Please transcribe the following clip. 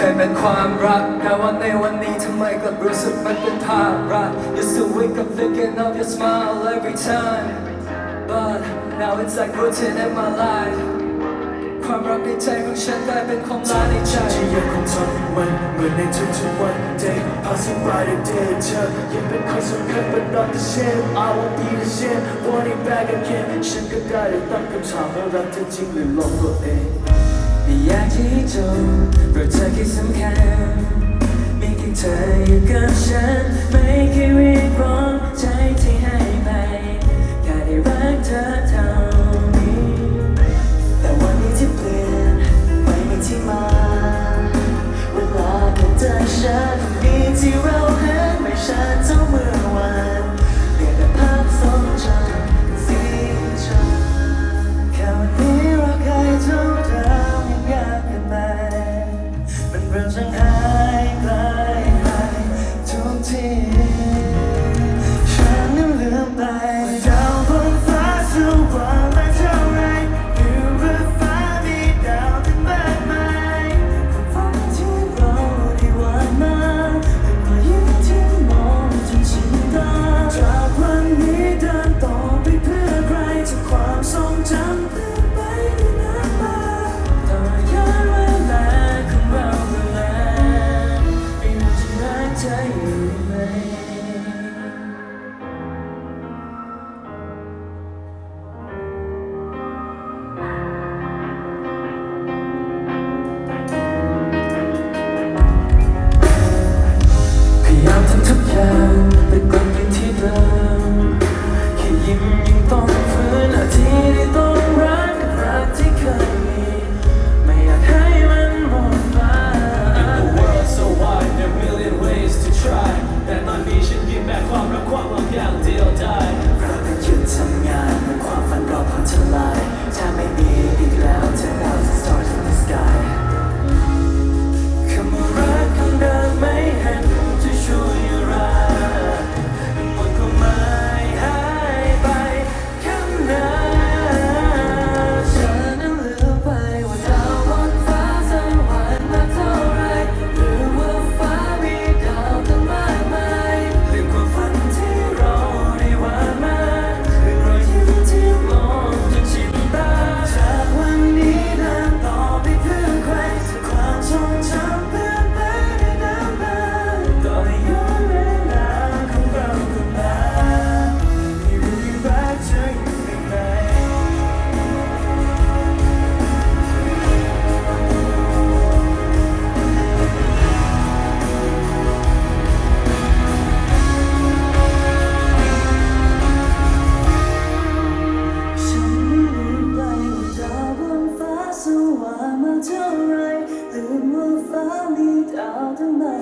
เคยเป็นความรักแต่ว่าในวันนี้ทำไมกลับรู้สึกมันเป็นภาระ You still wake up thinking of your smile every time But now it's like routine in my life ความรักในใจของฉันกลายเป็นความล้าในใจที่ยังคงทำมันเหมือนในทุกๆวัน day passing by the day เธอยังเป็นคนสำคัญ but not the same I won't be the same wanting back again ฉันก็ได้แต่ตั้งคำถามว่ารักเธอจริงหรือหลอกตัวเอง อยากที่จบเพราะเธอคิดสำคัญมีแค่เธออยู่กับฉันไม่เคยเรียกร้อง Altında